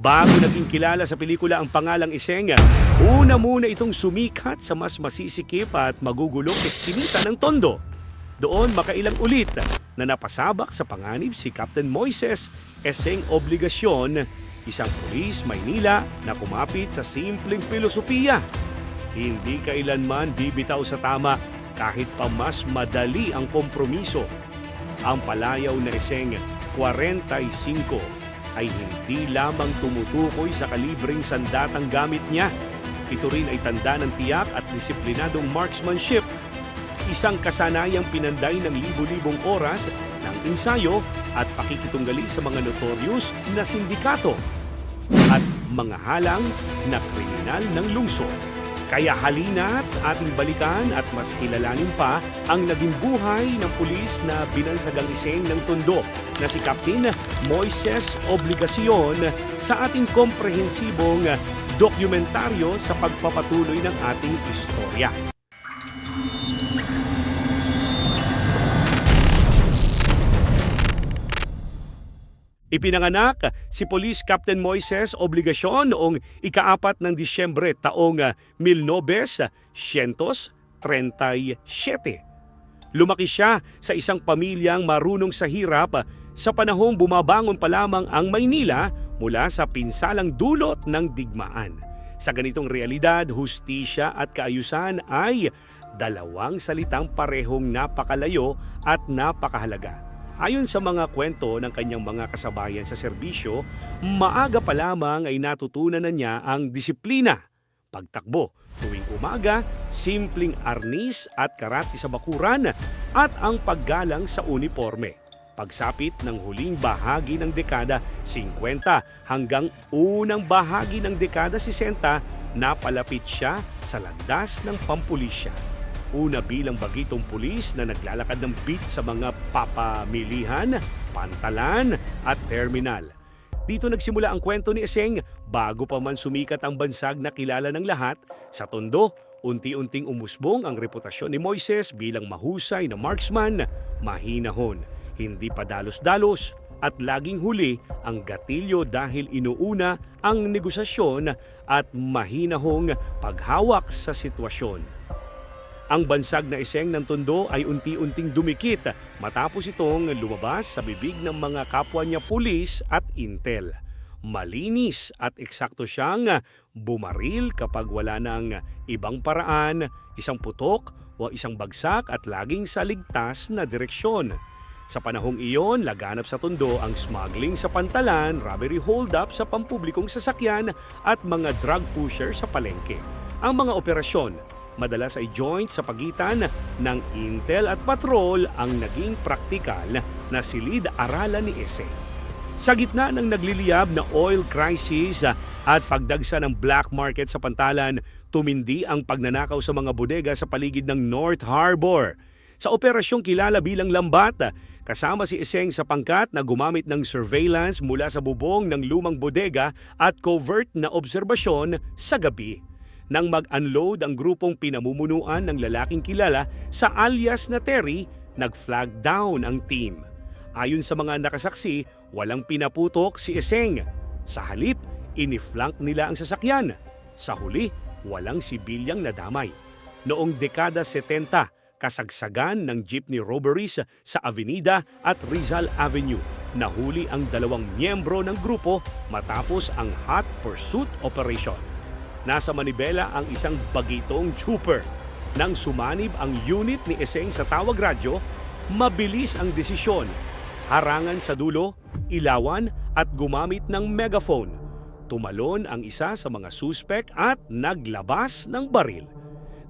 Bago naging kilala sa pelikula ang pangalang Iseng, una muna itong sumikat sa mas masisikip at magugulong eskinita ng Tondo. Doon makailang ulit na napasabak sa panganib si Captain Moises Eseng Obligasyon, isang pulis Maynila na kumapit sa simpleng filosofiya. Hindi kailanman bibitaw sa tama kahit pa mas madali ang kompromiso. Ang palayaw na Eseng 45 ay hindi lamang tumutukoy sa kalibreng sandatang gamit niya. Ito rin ay tanda ng tiyak at disiplinadong marksmanship. Isang kasanayang pinanday ng libu-libong oras ng ensayo at pakikitunggali sa mga notorious na sindikato at mga halang na kriminal ng lungsod. Kaya halina't ating balikan at mas kilalanin pa ang naging buhay ng pulis na binansagang iseng ng Tondo na si Captain Moises Obligasyon sa ating komprehensibong dokumentaryo sa pagpapatuloy ng ating istorya. Ipinanganak si Police Captain Moises Obligasyon noong ikaapat ng Disyembre taong 1937. Lumaki siya sa isang pamilyang marunong sa hirap sa panahong bumabangon pa lamang ang Maynila mula sa pinsalang dulot ng digmaan. Sa ganitong realidad, hustisya at kaayusan ay dalawang salitang parehong napakalayo at napakahalaga. Ayon sa mga kwento ng kanyang mga kasabayan sa serbisyo, maaga pa lamang ay natutunan na niya ang disiplina, pagtakbo tuwing umaga, simpleng arnis at karate sa bakuran at ang paggalang sa uniforme. Pagsapit ng huling bahagi ng dekada 50 hanggang unang bahagi ng dekada 60, napalapit siya sa landas ng pampulisya. Una bilang bagitong pulis na naglalakad ng beat sa mga papamilihan, pantalan at terminal. Dito nagsimula ang kwento ni Eseng bago pa man sumikat ang bansag na kilala ng lahat. Sa Tondo, unti-unting umusbong ang reputasyon ni Moises bilang mahusay na marksman, mahinahon, hindi pa dalos-dalos at laging huli ang gatilyo dahil inuuna ang negosasyon at mahinahong paghawak sa sitwasyon. Ang bansag na iseng ng Tondo ay unti-unting dumikit matapos itong lumabas sa bibig ng mga kapwa niya pulis at intel. Malinis at eksakto siyang bumaril kapag wala ng ibang paraan, isang putok o isang bagsak at laging sa ligtas na direksyon. Sa panahong iyon, laganap sa Tondo ang smuggling sa pantalan, robbery hold-up sa pampublikong sasakyan at mga drug pusher sa palengke. Ang mga operasyon madalas ay joint sa pagitan ng intel at patrol ang naging praktikal na silid-aralan ni Ese. Sa gitna ng nagliliyab na oil crisis at pagdagsa ng black market sa pantalan, tumindi ang pagnanakaw sa mga bodega sa paligid ng North Harbor. Sa operasyong kilala bilang Lambat, kasama si Eseng sa pangkat na gumamit ng surveillance mula sa bubong ng lumang bodega at covert na obserbasyon sa gabi nang mag-unload ang grupong pinamumunuan ng lalaking kilala sa alias na Terry, nag-flag down ang team. Ayon sa mga nakasaksi, walang pinaputok si Eseng. Sa halip, iniflank nila ang sasakyan. Sa huli, walang sibilyang nadamay. Noong dekada 70, kasagsagan ng jeepney robberies sa Avenida at Rizal Avenue. Nahuli ang dalawang miyembro ng grupo matapos ang hot pursuit operation. Nasa Manibela ang isang bagitong trooper. Nang sumanib ang unit ni Eseng sa tawag radyo, mabilis ang desisyon. Harangan sa dulo, ilawan at gumamit ng megaphone. Tumalon ang isa sa mga suspek at naglabas ng baril.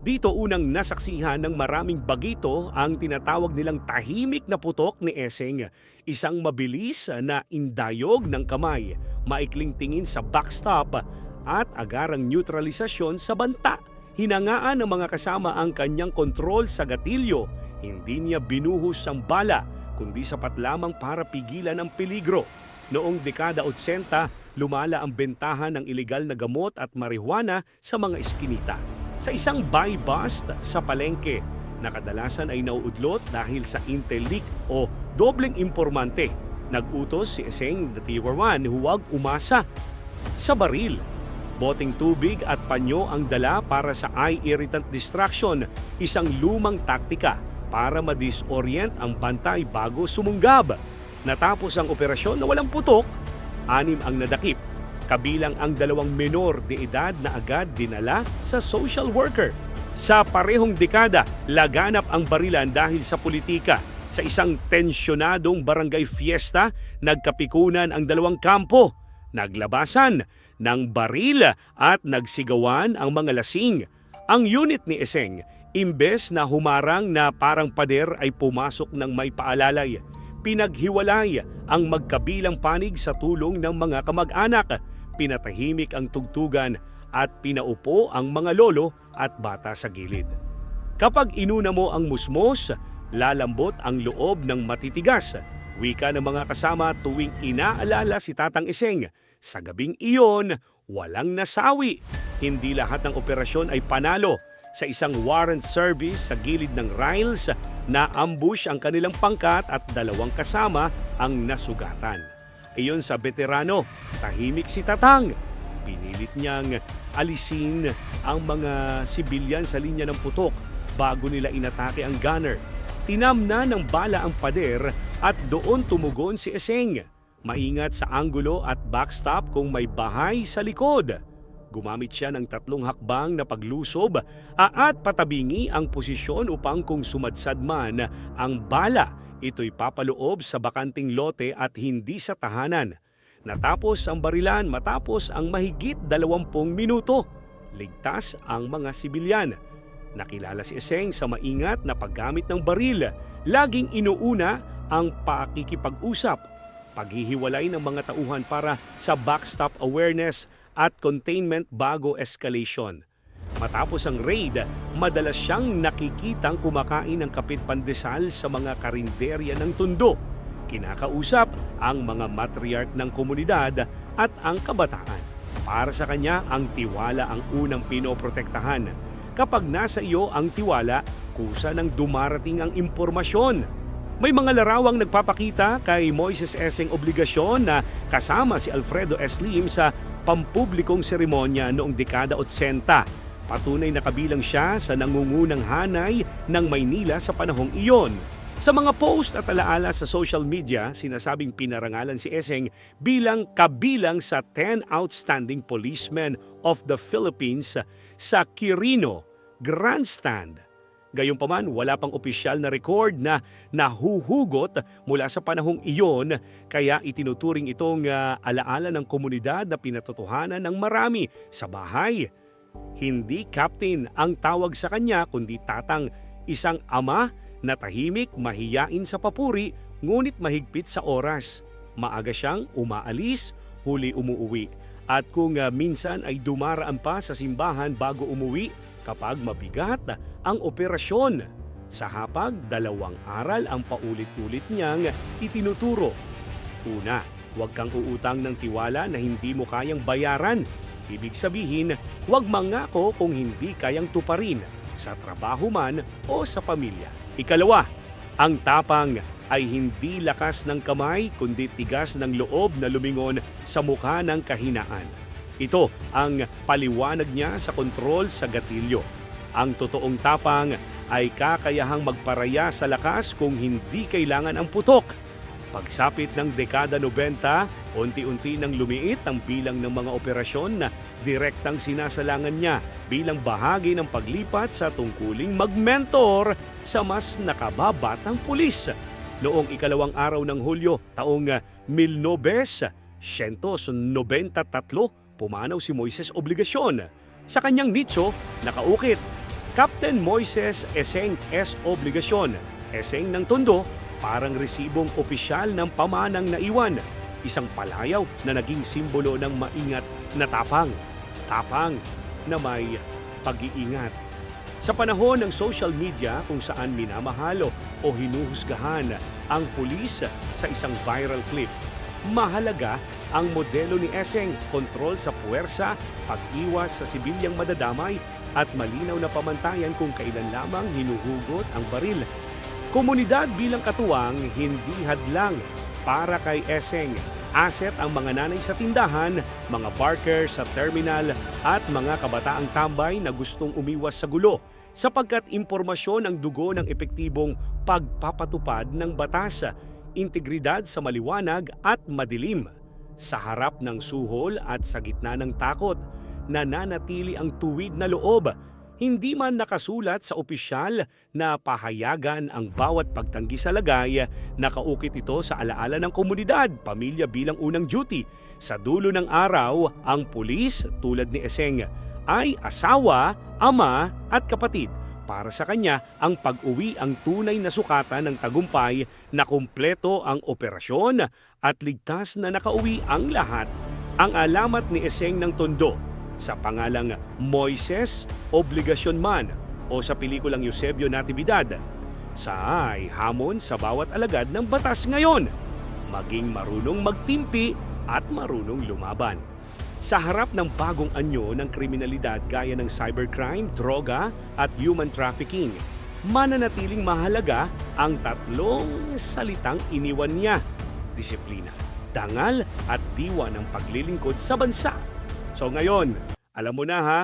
Dito unang nasaksihan ng maraming bagito ang tinatawag nilang tahimik na putok ni Eseng, isang mabilis na indayog ng kamay, maikling tingin sa backstop at agarang neutralisasyon sa banta. Hinangaan ng mga kasama ang kanyang kontrol sa gatilyo. Hindi niya binuhos ang bala, kundi sapat lamang para pigilan ang peligro. Noong dekada 80, lumala ang bentahan ng ilegal na gamot at marijuana sa mga eskinita. Sa isang buy bust sa palengke, nakadalasan ay nauudlot dahil sa intel leak o dobleng impormante. Nag-utos si Eseng the Tier 1 huwag umasa sa baril. Boteng tubig at panyo ang dala para sa eye irritant distraction, isang lumang taktika para madisorient ang bantay bago sumunggab. Natapos ang operasyon na walang putok, anim ang nadakip, kabilang ang dalawang menor de edad na agad dinala sa social worker. Sa parehong dekada, laganap ang barilan dahil sa politika. Sa isang tensyonadong barangay fiesta, nagkapikunan ang dalawang kampo. Naglabasan ng baril at nagsigawan ang mga lasing. Ang unit ni Eseng, imbes na humarang na parang pader ay pumasok ng may paalalay. Pinaghiwalay ang magkabilang panig sa tulong ng mga kamag-anak. Pinatahimik ang tugtugan at pinaupo ang mga lolo at bata sa gilid. Kapag inuna mo ang musmos, lalambot ang loob ng matitigas. Wika ng mga kasama tuwing inaalala si Tatang Iseng. Sa gabing iyon, walang nasawi. Hindi lahat ng operasyon ay panalo. Sa isang warrant service sa gilid ng rails, na-ambush ang kanilang pangkat at dalawang kasama ang nasugatan. Iyon sa veterano, tahimik si Tatang. Pinilit niyang alisin ang mga sibilyan sa linya ng putok bago nila inatake ang gunner. Tinamna ng bala ang pader at doon tumugon si Eseng. Maingat sa anggulo at backstop kung may bahay sa likod. Gumamit siya ng tatlong hakbang na paglusob at patabingi ang posisyon upang kung sumadsad man ang bala, ito'y papaloob sa bakanting lote at hindi sa tahanan. Natapos ang barilan matapos ang mahigit dalawampung minuto. Ligtas ang mga sibilyan. Nakilala si Eseng sa maingat na paggamit ng baril. Laging inuuna ang pakikipag-usap, paghihiwalay ng mga tauhan para sa backstop awareness at containment bago escalation. Matapos ang raid, madalas siyang nakikitang kumakain ng kapit pandesal sa mga karinderya ng tundo. Kinakausap ang mga matriarch ng komunidad at ang kabataan. Para sa kanya, ang tiwala ang unang pinoprotektahan. Kapag nasa iyo ang tiwala, kusa ng dumarating ang impormasyon. May mga larawang nagpapakita kay Moises Eseng obligasyon na kasama si Alfredo S. Lim sa pampublikong seremonya noong dekada 80. Patunay na kabilang siya sa nangungunang hanay ng Maynila sa panahong iyon. Sa mga post at alaala sa social media, sinasabing pinarangalan si Eseng bilang kabilang sa 10 outstanding policemen of the Philippines sa Quirino Grandstand. Gayunpaman, wala pang opisyal na record na nahuhugot mula sa panahong iyon kaya itinuturing itong ah, alaala ng komunidad na pinatotohanan ng marami sa bahay. Hindi captain ang tawag sa kanya kundi tatang isang ama na tahimik, mahiyain sa papuri, ngunit mahigpit sa oras. Maaga siyang umaalis, huli umuuwi. At kung ah, minsan ay dumaraan pa sa simbahan bago umuwi kapag mabigat ang operasyon. Sa hapag, dalawang aral ang paulit-ulit niyang itinuturo. Una, huwag kang uutang ng tiwala na hindi mo kayang bayaran. Ibig sabihin, huwag mangako kung hindi kayang tuparin sa trabaho man o sa pamilya. Ikalawa, ang tapang ay hindi lakas ng kamay kundi tigas ng loob na lumingon sa mukha ng kahinaan. Ito ang paliwanag niya sa kontrol sa gatilyo. Ang totoong tapang ay kakayahang magparaya sa lakas kung hindi kailangan ang putok. Pagsapit ng dekada 90, unti-unti nang lumiit ang bilang ng mga operasyon na direktang sinasalangan niya bilang bahagi ng paglipat sa tungkuling magmentor sa mas nakababatang pulis. Noong ikalawang araw ng Hulyo, taong 1993, pumanaw si Moises Obligasyon. Sa kanyang nicho, nakaukit, Captain Moises Eseng S. Obligasyon, Eseng ng Tondo, parang resibong opisyal ng pamanang naiwan, isang palayaw na naging simbolo ng maingat na tapang, tapang na may pag-iingat. Sa panahon ng social media kung saan minamahalo o hinuhusgahan ang pulis sa isang viral clip, mahalaga ang modelo ni Eseng, kontrol sa puwersa, pag-iwas sa sibilyang madadamay at malinaw na pamantayan kung kailan lamang hinuhugot ang baril. Komunidad bilang katuwang, hindi hadlang. para kay Eseng. Asset ang mga nanay sa tindahan, mga barker sa terminal at mga kabataang tambay na gustong umiwas sa gulo sapagkat impormasyon ang dugo ng epektibong pagpapatupad ng batas, integridad sa maliwanag at madilim. Sa harap ng suhol at sa gitna ng takot, nananatili ang tuwid na loob. Hindi man nakasulat sa opisyal na pahayagan ang bawat pagtanggi sa lagay, nakaukit ito sa alaala ng komunidad, pamilya bilang unang duty. Sa dulo ng araw, ang pulis tulad ni Eseng ay asawa, ama at kapatid. Para sa kanya, ang pag-uwi ang tunay na sukatan ng tagumpay na kumpleto ang operasyon at ligtas na nakauwi ang lahat. Ang alamat ni Eseng ng Tondo sa pangalang Moises Obligasyon Man o sa pelikulang Eusebio Natividad sa ay hamon sa bawat alagad ng batas ngayon. Maging marunong magtimpi at marunong lumaban. Sa harap ng bagong anyo ng kriminalidad gaya ng cybercrime, droga at human trafficking, mananatiling mahalaga ang tatlong salitang iniwan niya. Disiplina, dangal at diwa ng paglilingkod sa bansa. So ngayon, alam mo na ha,